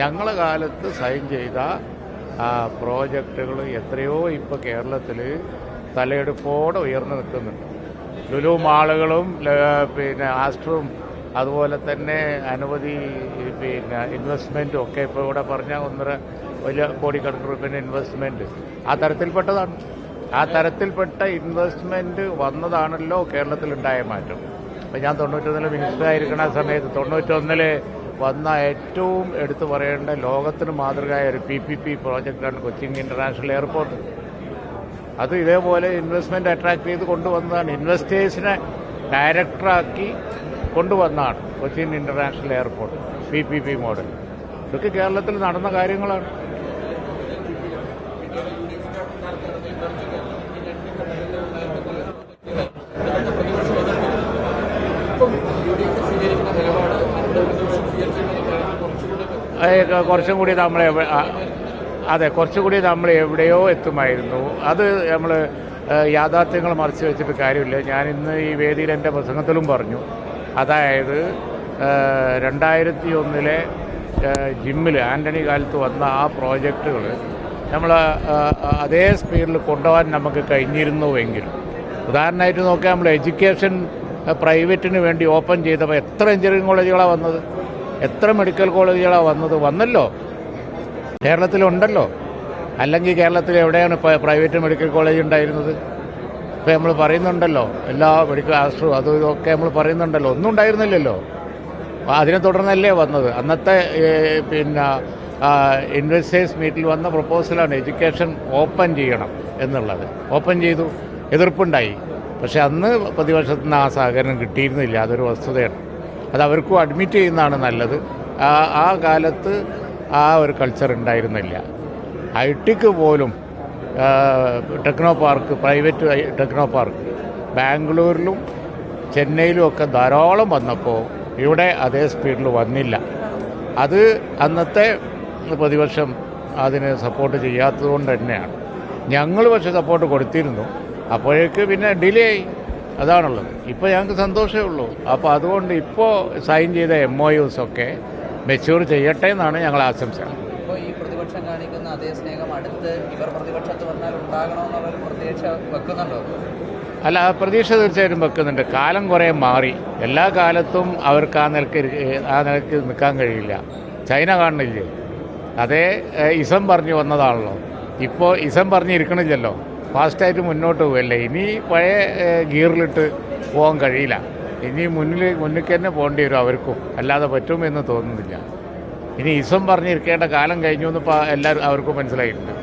ഞങ്ങളെ കാലത്ത് സൈൻ ചെയ്ത പ്രോജക്റ്റുകൾ എത്രയോ ഇപ്പോൾ കേരളത്തിൽ തലയെടുപ്പോടെ ഉയർന്നു നിൽക്കുന്നുണ്ട്. ലുലു മാളുകളും പിന്നെ ആസ്ട്രും അതുപോലെ തന്നെ അനവധി പിന്നെ ഇൻവെസ്റ്റ്മെന്റും ഒക്കെ ഇപ്പോൾ ഇവിടെ പറഞ്ഞ ഒന്നര വലിയ കോടിക്കണക്കിന് റുപ്യന്റെ ഇൻവെസ്റ്റ്മെന്റ് ആ തരത്തിൽപ്പെട്ടതാണ്. ആ തരത്തിൽപ്പെട്ട ഇൻവെസ്റ്റ്മെന്റ് വന്നതാണല്ലോ കേരളത്തിലുണ്ടായ മാറ്റം. അപ്പോൾ ഞാൻ തൊണ്ണൂറ്റൊന്നിൽ മിനിസ്റ്റർ ആയിരിക്കുന്ന സമയത്ത് തൊണ്ണൂറ്റൊന്നിൽ വന്ന ഏറ്റവും എടുത്തു പറയേണ്ട ലോകത്തിന് മാതൃകയായ ഒരു പി പി പി പ്രോജക്റ്റാണ് കൊച്ചിൻ ഇന്റർനാഷണൽ എയർപോർട്ട് അത് ഇതേപോലെ ഇൻവെസ്റ്റ്മെന്റ് അട്രാക്ട് ചെയ്ത് കൊണ്ടുവന്നതാണ്. ഇൻവെസ്റ്റേഴ്സിനെ ഡയറക്ടറാക്കി കൊണ്ടുവന്നതാണ് Cochin international airport P P P model ഇതൊക്കെ കേരളത്തിൽ നടന്ന കാര്യങ്ങളാണ്. അത് കുറച്ചും കൂടി നമ്മൾ അതെ കുറച്ചും കൂടി നമ്മൾ എവിടെയോ എത്തുമായിരുന്നു. അത് നമ്മൾ യാഥാർത്ഥ്യങ്ങൾ മറച്ചു വെച്ചിട്ട് കാര്യമില്ല. ഞാൻ ഇന്ന് ഈ വേദിയിൽ എന്റെ പ്രസംഗത്തിലും പറഞ്ഞു. അതായത് രണ്ടായിരത്തി ഒന്നിലെ ജിമ്മിൽ ആന്റണി കാലത്ത് വന്ന ആ പ്രോജക്റ്റുകൾ നമ്മൾ അതേ സ്പീഡിൽ കൊണ്ടുപോകാൻ നമുക്ക് കഴിഞ്ഞിരുന്നുവെങ്കിൽ. ഉദാഹരണമായിട്ട് നോക്കിയാൽ നമ്മൾ എഡ്യൂക്കേഷൻ പ്രൈവറ്റിന് വേണ്ടി ഓപ്പൺ ചെയ്തപ്പോൾ എത്ര എഞ്ചിനീയറിംഗ് കോളേജുകളാണ് വന്നത്? എത്ര മെഡിക്കൽ കോളേജുകളാണ് വന്നത്? വന്നല്ലോ. കേരളത്തിലുണ്ടല്ലോ. അല്ലെങ്കിൽ കേരളത്തിൽ എവിടെയാണ് പ്രൈവറ്റ് മെഡിക്കൽ കോളേജ് ഉണ്ടായിരുന്നത്? ഇപ്പോൾ നമ്മൾ പറയുന്നുണ്ടല്ലോ എല്ലാ മെഡിക്കൽ ആസ്ട്രും അതും ഇതൊക്കെ നമ്മൾ പറയുന്നുണ്ടല്ലോ. ഒന്നും ഉണ്ടായിരുന്നില്ലല്ലോ. അതിനെ തുടർന്നല്ലേ വന്നത്. അന്നത്തെ പിന്നെ ഇൻവെസ്റ്റേഴ്സ് മീറ്റിൽ വന്ന പ്രപ്പോസലാണ് എഡ്യൂക്കേഷൻ ഓപ്പൺ ചെയ്യണം എന്നുള്ളത്. ഓപ്പൺ ചെയ്തു. എതിർപ്പുണ്ടായി. പക്ഷെ അന്ന് പ്രതിപക്ഷത്തിന് ആ സഹകരണം കിട്ടിയിരുന്നില്ല. അതൊരു വസ്തുതയാണ്. അത് അവർക്കും അഡ്മിറ്റ് ചെയ്യുന്നതാണ് നല്ലത്. ആ ആ കാലത്ത് ആ ഒരു കൾച്ചർ ഉണ്ടായിരുന്നില്ല. ഐ ടിക്ക് പോലും techno park private techno park ബാംഗ്ലൂരിലും ചെന്നൈയിലും ഒക്കെ ധാരാളം വന്നപ്പോൾ ഇവിടെ അതേ സ്പീഡിൽ വന്നില്ല. അത് അന്നത്തെ പ്രതിപക്ഷം അതിന് സപ്പോർട്ട് ചെയ്യാത്തത് കൊണ്ട് തന്നെയാണ്. ഞങ്ങൾ പക്ഷെ സപ്പോർട്ട് കൊടുത്തിരുന്നു. അപ്പോഴേക്ക് പിന്നെ ഡിലേ ആയി. അതാണുള്ളത്. ഇപ്പോൾ ഞങ്ങൾക്ക് സന്തോഷമേ ഉള്ളൂ. അപ്പോൾ അതുകൊണ്ട് ഇപ്പോൾ സൈൻ ചെയ്ത എം ഒ യുസ് ഒക്കെ മെച്ചൂർ ചെയ്യട്ടെ എന്നാണ് ഞങ്ങൾ ആശംസ. ഈ പ്രതിപക്ഷം കാണിക്കുന്ന അതേ സ്നേഹം അടുത്ത് ഇവർ പ്രതിപക്ഷത്ത് വന്നാൽ ഉണ്ടാകണമെന്നുള്ളൊരു പ്രതീക്ഷ വെക്കുന്നുണ്ടോ? അല്ല ആ പ്രതീക്ഷ തീർച്ചയായിട്ടും വെക്കുന്നുണ്ട്. കാലം കുറേ മാറി. എല്ലാ കാലത്തും അവർക്ക് ആ നിലയ്ക്ക് ആ നിലയ്ക്ക് നിൽക്കാൻ കഴിയില്ല. ചൈന കാണുന്നില്ലേ? അതേ ഇസം പറഞ്ഞു വന്നതാണല്ലോ. ഇപ്പോൾ ഇസം പറഞ്ഞിരിക്കണില്ലല്ലോ. ഫാസ്റ്റായിട്ട് മുന്നോട്ട് പോവല്ലേ? ഇനി പഴയ ഗിയറിലിട്ട് പോകാൻ കഴിയില്ല. ഇനി മുന്നിൽ മുന്നിലേക്ക് തന്നെ പോകേണ്ടി വരും അവർക്കും. അല്ലാതെ പറ്റുമെന്ന് തോന്നുന്നില്ല. ഇനി ഇസം പറഞ്ഞിരിക്കേണ്ട കാലം കഴിഞ്ഞു എന്ന് എല്ലാവരും അവർക്കും മനസ്സിലായിട്ടുണ്ട്.